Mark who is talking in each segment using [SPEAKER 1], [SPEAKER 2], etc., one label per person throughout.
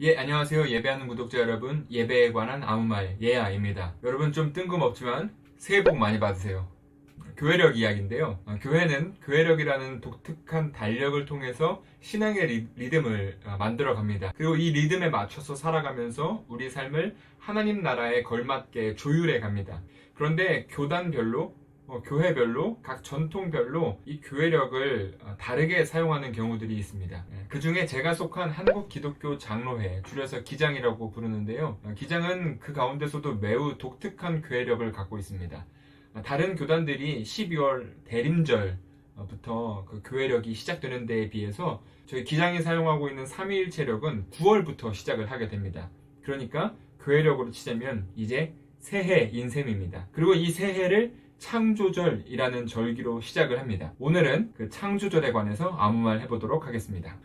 [SPEAKER 1] 예, 안녕하세요. 예배하는 구독자 여러분. 예배에 관한 아무 말, 예아입니다. 여러분 좀 뜬금없지만 새해 복 많이 받으세요. 교회력 이야기인데요. 어, 교회는 교회력이라는 독특한 달력을 통해서 신앙의 리, 리듬을 어, 만들어 갑니다. 그리고 이 리듬에 맞춰서 살아가면서 우리 삶을 하나님 나라에 걸맞게 조율해 갑니다. 그런데 교단별로 어, 교회별로 각 전통별로 이 교회력을 어, 다르게 사용하는 경우들이 있습니다. 그 중에 제가 속한 한국 기독교 장로회, 줄여서 기장이라고 부르는데요. 어, 기장은 그 가운데서도 매우 독특한 교회력을 갖고 있습니다. 어, 다른 교단들이 12월 대림절부터 그 교회력이 시작되는 데에 비해서 저희 기장이 사용하고 있는 3.2일체력은 9월부터 시작을 하게 됩니다. 그러니까 교회력으로 치자면 이제 새해 인 셈입니다. 그리고 이 새해를 창조절이라는 절기로 시작을 합니다. 오늘은 그 창조절에 관해서 아무 말 해보도록 하겠습니다.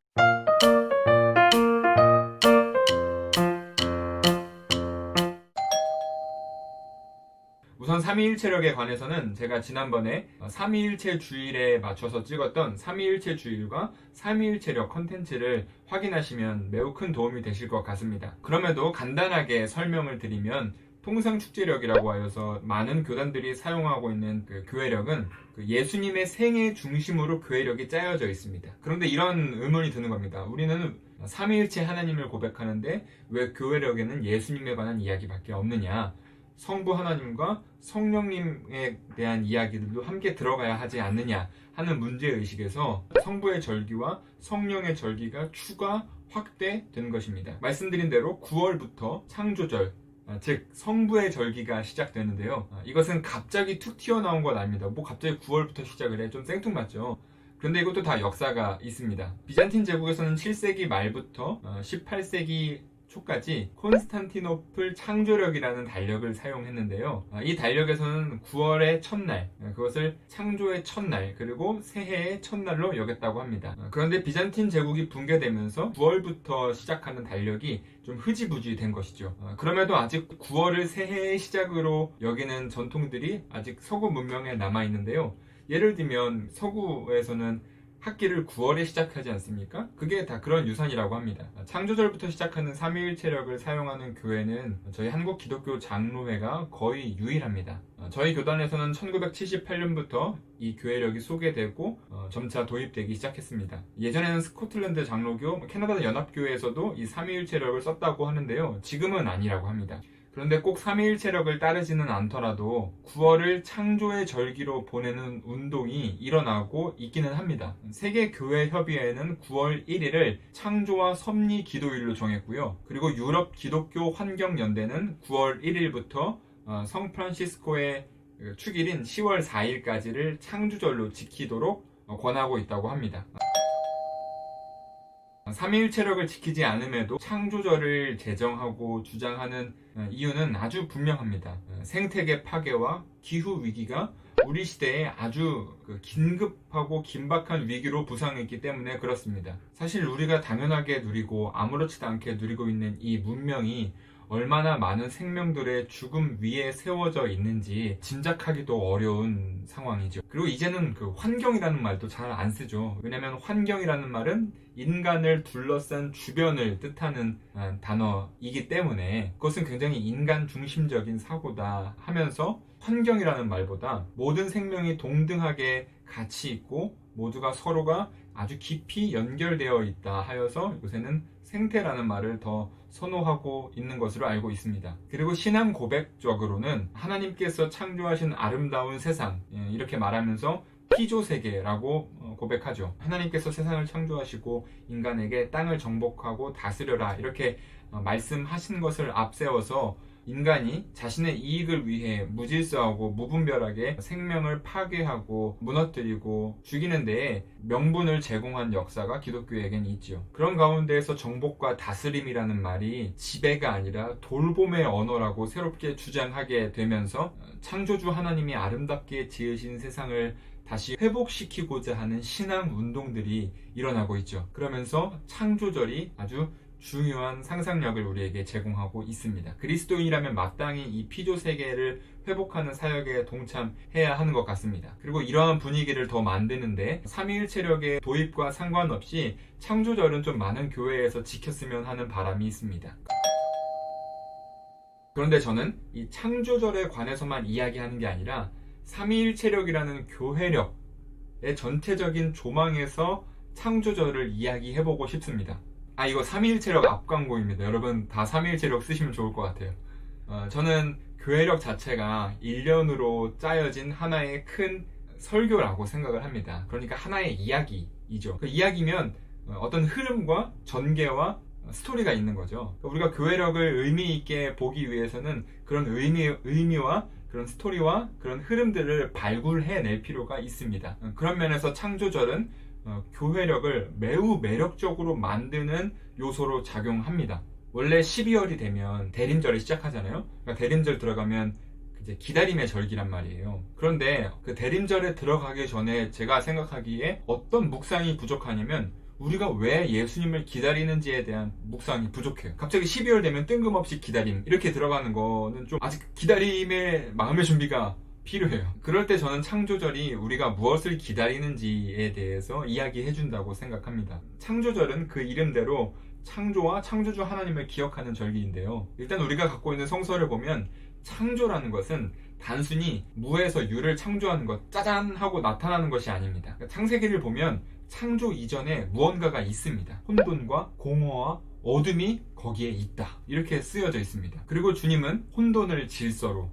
[SPEAKER 1] 우선 3.2일체력에 관해서는 제가 지난번에 3.2일체 주일에 맞춰서 찍었던 3.2일체 주일과 3.2일체력 컨텐츠를 확인하시면 매우 큰 도움이 되실 것 같습니다. 그럼에도 간단하게 설명을 드리면 통상 축제력이라고 하여서 많은 교단들이 사용하고 있는 그 교회력은 그 예수님의 생애 중심으로 교회력이 짜여져 있습니다. 그런데 이런 의문이 드는 겁니다. 우리는 삼위일체 하나님을 고백하는데 왜 교회력에는 예수님에 관한 이야기밖에 없느냐? 성부 하나님과 성령님에 대한 이야기들도 함께 들어가야 하지 않느냐 하는 문제의식에서 성부의 절기와 성령의 절기가 추가 확대된 것입니다. 말씀드린 대로 9월부터 창조절, 아, 즉 성부의 절기가 시작되는데요. 아, 이것은 갑자기 툭 튀어나온 건 아닙니다. 뭐 갑자기 9월부터 시작을 해 좀 생뚱맞죠. 그런데 이것도 다 역사가 있습니다. 비잔틴 제국에서는 7세기 말부터 18세기 초까지 콘스탄티노플 창조력이라는 달력을 사용했는데요. 아, 이 달력에서는 9월의 첫날, 그것을 창조의 첫날, 그리고 새해의 첫날로 여겼다고 합니다. 그런데 비잔틴 제국이 붕괴되면서 9월부터 시작하는 달력이 좀 흐지부지 된 것이죠. 그럼에도 아직 9월을 새해의 시작으로 여기는 전통들이 아직 서구 문명에 남아 있는데요. 예를 들면 서구에서는 학기를 9월에 시작하지 않습니까? 그게 다 그런 유산이라고 합니다. 창조절부터 시작하는 3일 체력을 사용하는 교회는 저희 한국 기독교 장로회가 거의 유일합니다. 저희 교단에서는 1978년부터 이 교회력이 소개되고 어, 점차 도입되기 시작했습니다. 예전에는 스코틀랜드 장로교, 캐나다 연합교회에서도 이 3일 체력을 썼다고 하는데요. 지금은 아니라고 합니다. 그런데 꼭 3일 체력을 따르지는 않더라도 9월을 창조의 절기로 보내는 운동이 일어나고 있기는 합니다. 세계교회협의회는 9월 1일을 창조와 섭리 기도일로 정했고요. 그리고 유럽 기독교 환경연대는 9월 1일부터 어, 성 프란시스코의 축일인 10월 4일까지를 창조절로 지키도록 어, 권하고 있다고 합니다. 3일 체력을 지키지 않음에도 창조절을 제정하고 주장하는 어, 이유는 아주 분명합니다. 어, 생태계 파괴와 기후 위기가 우리 시대에 아주 그 긴급하고 긴박한 위기로 부상했기 때문에 그렇습니다. 사실 우리가 당연하게 누리고 아무렇지도 않게 누리고 있는 이 문명이 얼마나 많은 생명들의 죽음 위에 세워져 있는지 짐작하기도 어려운 상황이죠. 그리고 이제는 그 환경이라는 말도 잘 안 쓰죠. 왜냐하면 환경이라는 말은 인간을 둘러싼 주변을 뜻하는 아, 단어이기 때문에 그것은 굉장히 인간 중심적인 사고다 하면서 환경이라는 말보다 모든 생명이 동등하게 가치 있고 모두가 서로가 아주 깊이 연결되어 있다 하여서 요새는 생태라는 말을 더 선호하고 있는 것으로 알고 있습니다. 그리고 신앙 고백적으로는 하나님께서 창조하신 아름다운 세상 예, 이렇게 말하면서 피조 세계라고 어, 고백하죠. 하나님께서 세상을 창조하시고 인간에게 땅을 정복하고 다스려라 이렇게 어, 말씀하신 것을 앞세워서 인간이 자신의 이익을 위해 무질서하고 무분별하게 생명을 파괴하고 무너뜨리고 죽이는 데에 명분을 제공한 역사가 기독교에겐 있지요. 그런 가운데에서 정복과 다스림이라는 말이 지배가 아니라 돌봄의 언어라고 새롭게 주장하게 되면서 창조주 하나님이 아름답게 지으신 세상을 다시 회복시키고자 하는 신앙 운동들이 일어나고 있죠. 그러면서 창조절이 아주 중요한 상상력을 우리에게 제공하고 있습니다. 그리스도인이라면 마땅히 이 피조 세계를 회복하는 사역에 동참해야 하는 것 같습니다. 그리고 이러한 분위기를 더 만드는데 삼위일체력의 도입과 상관없이 창조절은 좀 많은 교회에서 지켰으면 하는 바람이 있습니다. 그런데 저는 이 창조절에 관해서만 이야기하는 게 아니라 삼위일체력이라는 교회력의 전체적인 조망에서 창조절을 이야기해보고 싶습니다. 아 이거 삼위일체력 앞광고입니다. 여러분 다 삼위일체력 쓰시면 좋을 것 같아요. 어, 저는 교회력 자체가 1년으로 짜여진 하나의 큰 설교라고 생각을 합니다. 그러니까 하나의 이야기이죠. 그 이야기면 어, 어떤 흐름과 전개와 스토리가 있는 거죠. 우리가 교회력을 의미 있게 보기 위해서는 그런 의미, 의미와 그런 스토리와 그런 흐름들을 발굴해낼 필요가 있습니다. 어, 그런 면에서 창조절은 어, 교회력을 매우 매력적으로 만드는 요소로 작용합니다. 원래 12월이 되면 대림절이 시작하잖아요. 그러니까 대림절 들어가면 이제 기다림의 절기란 말이에요. 그런데 그 대림절에 들어가기 전에 제가 생각하기에 어떤 묵상이 부족하냐면 우리가 왜 예수님을 기다리는지에 대한 묵상이 부족해요. 갑자기 12월 되면 뜬금없이 기다림 이렇게 들어가는 거는 좀 아직 기다림의 마음의 준비가 필요해요. 그럴 때 저는 창조절이 우리가 무엇을 기다리는지에 대해서 이야기해 준다고 생각합니다. 창조절은 그 이름대로 창조와 창조주 하나님을 기억하는 절기인데요. 일단 우리가 갖고 있는 성서를 보면 창조라는 것은 단순히 무에서 유를 창조하는 것, 짜잔 하고 나타나는 것이 아닙니다. 창세기를 보면 창조 이전에 무언가가 있습니다. 혼돈과 공허와 어둠이 거기에 있다. 이렇게 쓰여져 있습니다. 그리고 주님은 혼돈을 질서로,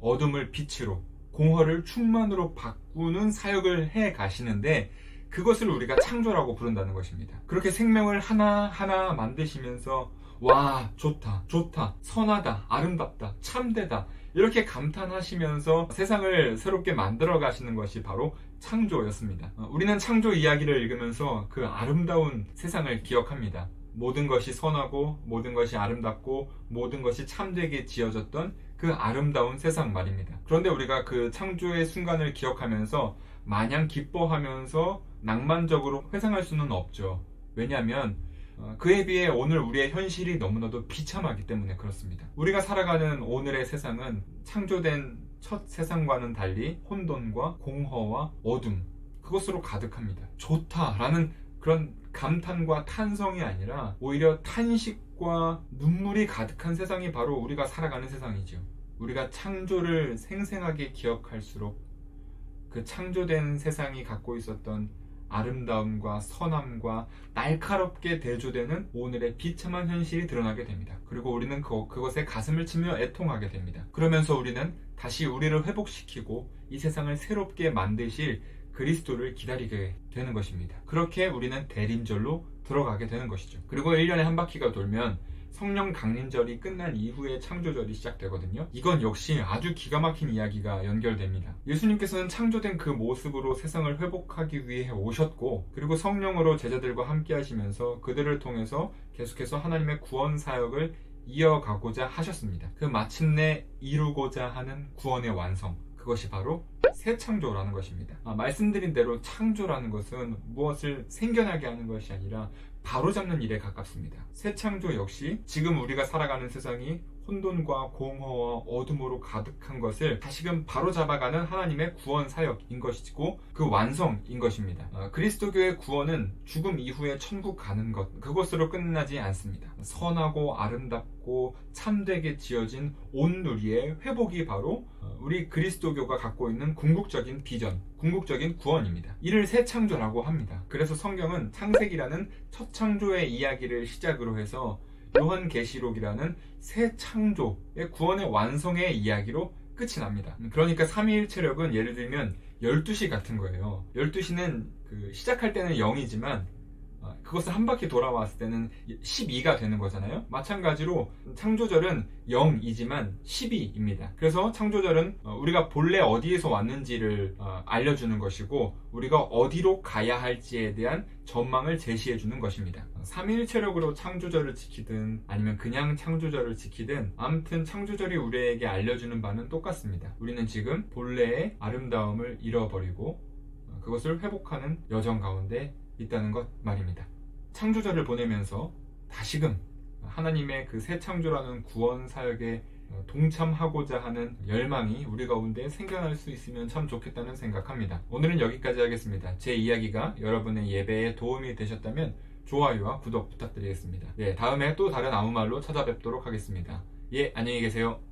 [SPEAKER 1] 어둠을 빛으로, 공허를 충만으로 바꾸는 사역을 해 가시는데 그것을 우리가 창조라고 부른다는 것입니다. 그렇게 생명을 하나하나 만드시면서 와, 좋다, 좋다, 선하다, 아름답다, 참되다. 이렇게 감탄하시면서 세상을 새롭게 만들어 가시는 것이 바로 창조였습니다. 어, 우리는 창조 이야기를 읽으면서 그 아름다운 세상을 기억합니다. 모든 것이 선하고, 모든 것이 아름답고, 모든 것이 참되게 지어졌던 그 아름다운 세상 말입니다. 그런데 우리가 그 창조의 순간을 기억하면서 마냥 기뻐하면서 낭만적으로 회상할 수는 없죠. 왜냐하면 어, 그에 비해 오늘 우리의 현실이 너무나도 비참하기 때문에 그렇습니다. 우리가 살아가는 오늘의 세상은 창조된 첫 세상과는 달리 혼돈과 공허와 어둠 그것으로 가득합니다. 좋다라는 그런 감탄과 탄성이 아니라 오히려 탄식과 눈물이 가득한 세상이 바로 우리가 살아가는 세상이죠. 우리가 창조를 생생하게 기억할수록 그 창조된 세상이 갖고 있었던 아름다움과 선함과 날카롭게 대조되는 오늘의 비참한 현실이 드러나게 됩니다. 그리고 우리는 그, 그것에 가슴을 치며 애통하게 됩니다. 그러면서 우리는 다시 우리를 회복시키고 이 세상을 새롭게 만드실 그리스도를 기다리게 되는 것입니다. 그렇게 우리는 대림절로 들어가게 되는 것이죠. 그리고 1년에 한 바퀴가 돌면 성령 강림절이 끝난 이후에 창조절이 시작되거든요. 이건 역시 아주 기가 막힌 이야기가 연결됩니다. 예수님께서는 창조된 그 모습으로 세상을 회복하기 위해 오셨고, 그리고 성령으로 제자들과 함께 하시면서 그들을 통해서 계속해서 하나님의 구원 사역을 이어가고자 하셨습니다. 그 마침내 이루고자 하는 구원의 완성. 그것이 바로 새 창조라는 것입니다. 아, 말씀드린 대로 창조라는 것은 무엇을 생겨나게 하는 것이 아니라 바로잡는 일에 가깝습니다. 새 창조 역시 지금 우리가 살아가는 세상이 혼돈과 공허와 어둠으로 가득한 것을 다시금 바로잡아가는 하나님의 구원 사역인 것이고 그 완성인 것입니다. 어, 그리스도교의 구원은 죽음 이후에 천국 가는 것 그것으로 끝나지 않습니다. 선하고 아름답고 참되게 지어진 온 누리의 회복이 바로 어, 우리 그리스도교가 갖고 있는 궁극적인 비전, 궁극적인 구원입니다. 이를 새 창조라고 합니다. 그래서 성경은 창세기라는 첫 창조의 이야기를 시작으로 해서 요한계시록이라는 새 창조의 구원의 완성의 이야기로 끝이 납니다. 그러니까 삼위일체력은 예를 들면 12시 같은 거예요. 12시는 그 시작할 때는 0이지만 어, 그것을 한 바퀴 돌아왔을 때는 12가 되는 거잖아요. 마찬가지로 창조절은 0이지만 12입니다. 그래서 창조절은 어, 우리가 본래 어디에서 왔는지를 어, 알려주는 것이고 우리가 어디로 가야 할지에 대한 전망을 제시해 주는 것입니다. 3일 체력으로 창조절을 지키든 아니면 그냥 창조절을 지키든 아무튼 창조절이 우리에게 알려주는 바는 똑같습니다. 우리는 지금 본래의 아름다움을 잃어버리고 그것을 회복하는 여정 가운데 있다는 것 말입니다. 창조절을 보내면서 다시금 하나님의 그 새 창조라는 구원 사역에 어, 동참하고자 하는 열망이 우리 가운데 생겨날 수 있으면 참 좋겠다는 생각합니다. 오늘은 여기까지 하겠습니다. 제 이야기가 여러분의 예배에 도움이 되셨다면 좋아요와 구독 부탁드리겠습니다. 예, 다음에 또 다른 아무 말로 찾아뵙도록 하겠습니다. 예, 안녕히 계세요.